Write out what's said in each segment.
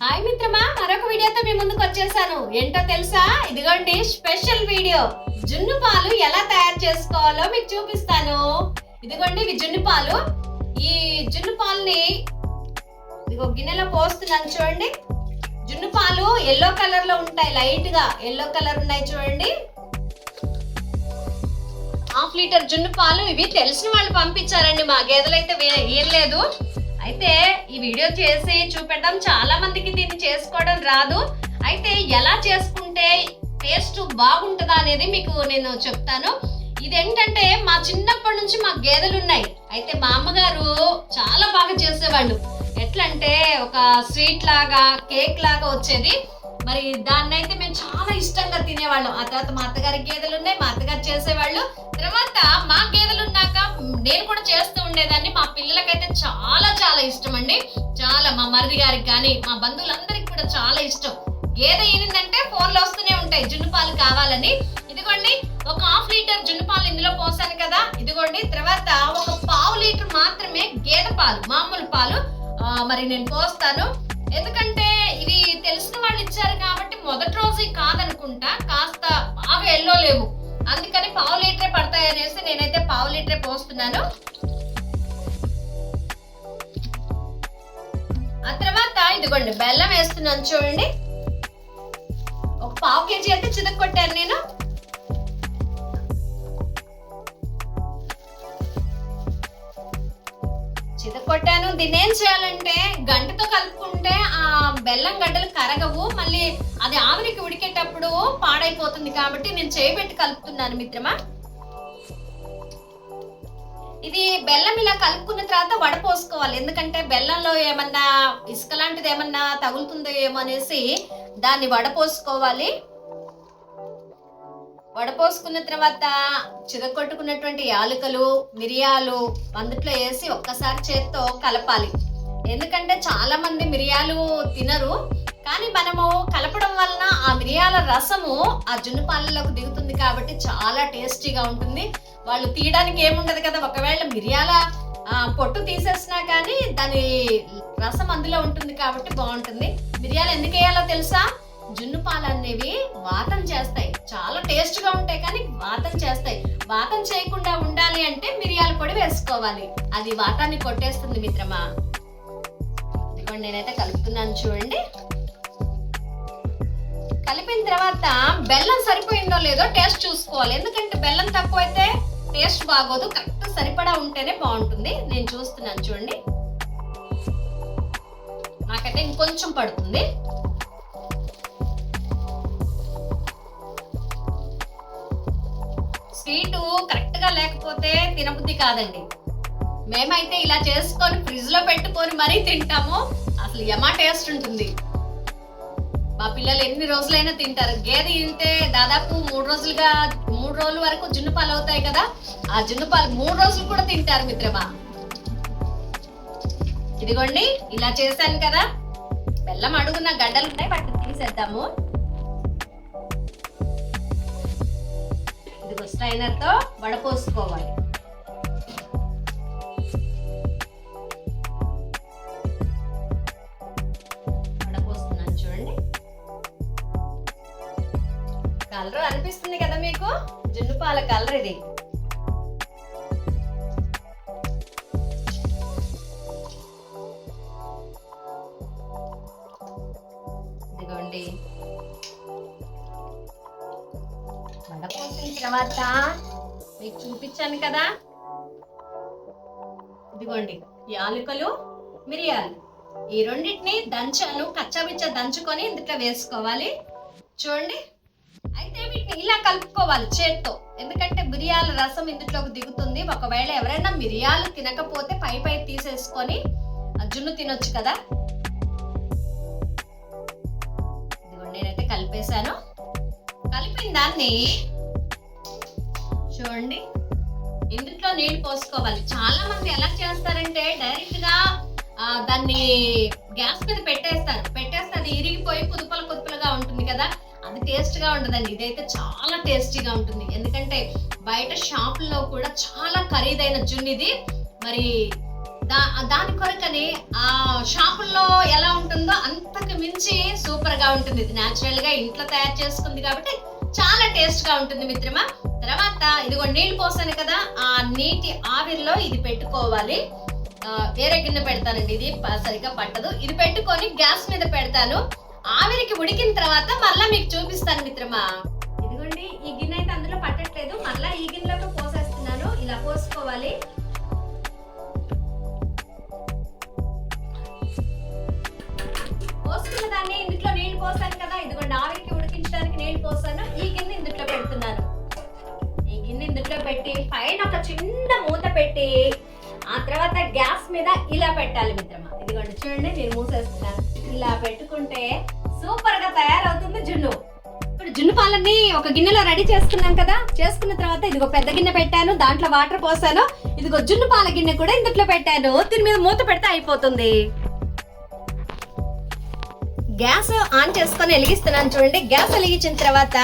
Hi మిత్రమా మరొక వీడియోతో మీ ముందుకు వచ్చేసాను. ఏంటో తెలుసా? ఇదిగోండి స్పెషల్ వీడియో. జున్ను పాలు ఎలా తయారు చేసుకోవాలో మీకు చూపిస్తాను. ఇదిగోండి ఇవి జున్ను పాలు. ఈ జున్ను పాలని ఇదిగో గిన్నెలో పోస్తున్నాను చూడండి. జున్ను పాలు ఎల్లో కలర్లో ఉంటాయి లైట్గా ఎల్లో కలర్ ఉన్నాయి చూడండి. హాఫ్ లీటర్ జున్ను పాలు ఇవి తెలిసిన వాళ్ళు పంపించారండి మా గేదెలు అయితే లేదు అయితే ఈ వీడియో చేసి చూపెట్టడం చాలా మందికి దీన్ని చేసుకోవడం రాదు. అయితే ఎలా చేసుకుంటే టేస్ట్ బాగుంటుందా అనేది మీకు నేను చెప్తాను. ఇదేంటంటే మా చిన్నప్పటి నుంచి మా గేదెలు ఉన్నాయి. అయితే మా అమ్మగారు చాలా బాగా చేసేవాళ్ళు. ఎట్లా అంటే ఒక స్వీట్ లాగా కేక్ లాగా వచ్చేది. మరి దాన్ని అయితే మేము చాలా ఇష్టంగా తినేవాళ్ళం. ఆ తర్వాత మా అత్తగారి గేదెలు ఉన్నాయి మా అత్తగారు చేసేవాళ్ళు. తర్వాత మా గేదెలు ఉన్నాక నేను కూడా చేస్తూ ఉండేదాన్ని. మా పిల్లలకైతే చాలా చాలా ఇష్టం అండి చాలా మా మరిది గారికి కానీ మా బంధువులందరికి కూడా చాలా ఇష్టం. గేదె ఈనిందంటే ఫోన్లు వస్తూనే ఉంటాయి. జున్ను పాలు కావాలని. ఇదిగోండి ఒక హాఫ్ లీటర్ జున్ను పాలు ఇందులో పోసాను కదా. ఇదిగోండి తర్వాత ఒక పావు లీటర్ మాత్రమే గేదె పాలు మామూలు పాలు. మరి నేను పోస్తాను. ఎందుకంటే ఇవి తెలిసిన వాళ్ళు ఇచ్చారు కాబట్టి మొదటి రోజు కాదనుకుంటా. కాస్త బాగా ఎల్లో లేవు. అందుకని పావు లీటరే పడతాయి అనేసి నేనైతే పావు లీటరే పోస్తున్నాను. ఆ తర్వాత ఇదిగోండి బెల్లం వేస్తున్నాను చూడండి. ఒక పావు కేజీ అయితే చితక్ కొట్టాను నేను చితకొట్టాను దీన్ని ఏం చేయాలంటే గంటతో కలుపుకుంటే ఆ బెల్లం గడ్డలు కరగవు. మళ్ళీ అది ఆవిరికి ఉడికేటప్పుడు పాడైపోతుంది కాబట్టి నేను చేయబెట్టి కలుపుతున్నాను మిత్రమా. ఇది బెల్లం ఇలా కలుపుకున్న తర్వాత వడపోసుకోవాలి ఎందుకంటే బెల్లంలో ఏమన్నా ఇసుక లాంటిది ఏమన్నా తగులుతుందో ఏమో అనేసి దాన్ని వడపోసుకోవాలి వడపోసుకున్న తర్వాత చిదగొట్టుకున్నటువంటి యాలకులు మిరియాలు అందుట్లో వేసి ఒక్కసారి చేత్తో కలపాలి. ఎందుకంటే చాలా మంది మిరియాలు తినరు కానీ మనము కలపడం వలన ఆ మిరియాల రసము ఆ జున్ను పాలలోకి దిగుతుంది కాబట్టి చాలా టేస్టీగా ఉంటుంది. వాళ్ళు తీయడానికి ఏముండదు కదా ఒకవేళ మిరియాల పొట్టు తీసేసినా కానీ దాని రసం అందులో ఉంటుంది కాబట్టి బాగుంటుంది. మిరియాలు ఎందుకు వేయాలో తెలుసా? జున్ను పాలు అనేవి వాతం చేస్తాయి. చాలా టేస్ట్గా ఉంటాయి కానీ వాతం చేస్తాయి. వాతం చేయకుండా ఉండాలి అంటే మిరియాల పొడి వేసుకోవాలి. అది వాతాన్ని కొట్టేస్తుంది మిత్రమా. ఇదిగోండి నేనైతే కలుపుతున్నాను చూడండి. కలిపిన తర్వాత బెల్లం సరిపోయిందో లేదో టేస్ట్ చూసుకోవాలి. ఎందుకంటే బెల్లం తక్కువైతే టేస్ట్ బాగోదు. కరెక్ట్ సరిపడా ఉంటేనే బాగుంటుంది. నేను చూస్తున్నాను చూడండి. నాకైతే ఇంకొంచెం పడుతుంది. స్వీటు కరెక్ట్గా లేకపోతే తినబుద్ధి కాదండి. మేమైతే ఇలా చేసుకొని ఫ్రిడ్జ్లో పెట్టుకొని మరీ తింటాము. అసలు యమా టేస్ట్ ఉంటుంది. మా పిల్లలు ఎన్ని రోజులైనా తింటారు. గేదె తింటే దాదాపు మూడు రోజులుగా మూడు రోజుల వరకు జున్ను పాలు అవుతాయి కదా. ఆ జున్ను పాలు మూడు రోజులు కూడా తింటారు మిత్రమా. ఇదిగోండి ఇలా చేశాను కదా. బెల్లం అడుగున గడ్డలు ఉన్నాయి వాటిని తీసేద్దాము. ఇదిగో స్ట్రైనర్తో వడపోసుకోవాలి వడపోస్తున్నాను చూడండి. కలర్ అనిపిస్తుంది కదా మీకు? జున్ను పాల కలర్ ఇది. తర్వాత మీకు చూపించాను కదా. ఇదిగోండి యాలకులు మిరియాలు. ఈ రెండింటిని దంచాను కచ్చబిచ్చ దంచుకొని ఇందులో వేసుకోవాలి. చూడండి అయితే వీటిని ఇలా కలుపుకోవాలి చేత్తో. ఎందుకంటే మిరియాల రసం ఇందులోకి దిగుతుంది. ఒకవేళ ఎవరైనా మిరియాలు తినకపోతే పై పై తీసేసుకొని ఆ జున్ను తినొచ్చు కదా. ఇదిగోండి నేనైతే కలిపేశాను. కలిపిన దాన్ని చూడండి. ఇందులో నీళ్ళు పోసుకోవాలి. చాలా మంది ఎలా చేస్తారంటే డైరెక్ట్గా దాన్ని గ్యాస్ మీద పెట్టేస్తారు. పెట్టేస్తే అది ఇరిగిపోయి కుదుపల కుదుపలుగా ఉంటుంది కదా. అది టేస్ట్గా ఉండదండి. ఇదైతే చాలా టేస్టీగా ఉంటుంది. ఎందుకంటే బయట షాపుల్లో కూడా చాలా ఖరీదైన జున్నిది. ఇది మరి దా దాని కొరకని ఆ షాపుల్లో ఎలా ఉంటుందో అంతకు మించి గా ఉంటుంది. ఇది న్యాచురల్గా ఇంట్లో తయారు చేసుకుంది కాబట్టి చాలా టేస్ట్గా ఉంటుంది మిత్రమా. తర్వాత ఇదిగో నీళ్ళు పోసాను కదా ఆ నీటి ఆవిరిలో ఇది పెట్టుకోవాలి. వేరే గిన్నె పెడతానండి ఇది సరిగ్గా పట్టదు. ఇది పెట్టుకొని గ్యాస్ మీద పెడతాను. ఆవిరికి ఉడికిన తర్వాత మళ్ళా మీకు చూపిస్తాను మిత్రమా. ఇదిగోండి ఈ గిన్నె అయితే అందులో పట్టట్లేదు. మళ్ళా ఈ గిన్నెలోకి పోసేస్తున్నాను. ఇలా పోసుకోవాలి. పెట్టి ఆ తర్వాత గ్యాస్ మీద ఇలా పెట్టాలి మిత్రమా. ఇదిగోండి చూడండి నేను మూసేస్తున్నాను. ఇలా పెట్టుకుంటే సూపర్గా తయారవుతుంది జున్ను. ఇప్పుడు జున్ను పాలన్నీ ఒక గిన్నెలో రెడీ చేసుకున్నాం కదా. చేసుకున్న తర్వాత ఇదిగో పెద్ద గిన్నె పెట్టాను దాంట్లో వాటర్ పోసాను. ఇదిగో జున్ను పాల గిన్నె కూడా ఇందులో పెట్టాను. దీని మీద మూత పెడితే అయిపోతుంది. గ్యాస్ ఆన్ చేసుకొని వెలిగిస్తున్నాను చూడండి. గ్యాస్ వెలిగించిన తర్వాత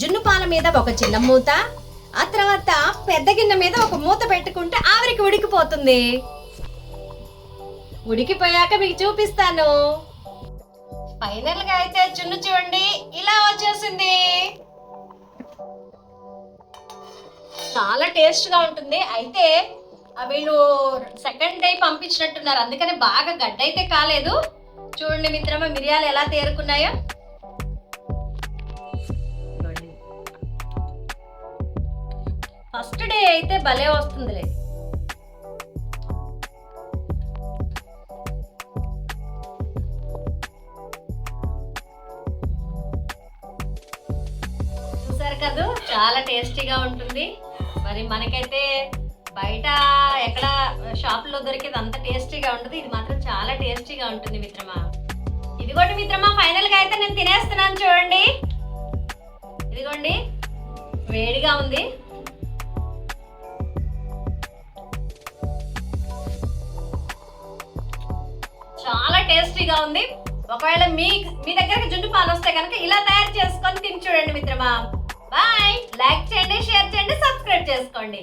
జున్ను పాల మీద ఒక చిన్న మూత ఆ తర్వాత పెద్ద గిన్నె మీద ఒక మూత పెట్టుకుంటే ఆవిరికి ఉడికిపోతుంది. ఉడికిపోయాక మీకు చూపిస్తాను. ఫైనల్గా అయితే జున్ను చూడండి. ఇలా వచ్చేసింది. చాలా టేస్ట్గా ఉంటుంది. అయితే వీళ్ళు సెకండ్ డే పంపించినట్టున్నారు. అందుకని బాగా గడ్డ అయితే కాలేదు. చూడండి మిత్రమా మిరియాలు ఎలా తేరుకున్నాయో. ఫస్ట్ డే అయితే భలే వస్తుందిలే. చూసారు కదా? చాలా టేస్టీగా ఉంటుంది. మరి మనకైతే బయట ఎక్కడ షాపులో దొరికేది అంత టేస్టీగా ఉండదు. ఇది మాత్రం చాలా టేస్టీగా ఉంటుంది మిత్రమా. ఇదిగోండి మిత్రమా ఫైనల్గా అయితే నేను తినేస్తున్నాను చూడండి. ఇదిగోండి వేడిగా ఉంది. చాలా టేస్టీగా ఉంది. ఒకవేళ మీ మీ దగ్గరకి జున్ను పాలు వస్తే కనుక ఇలా తయారు చేసుకొని తిని చూడండి మిత్రమా. బాయ్. లైక్ చేయండి షేర్ చేయండి సబ్స్క్రైబ్ చేసుకోండి.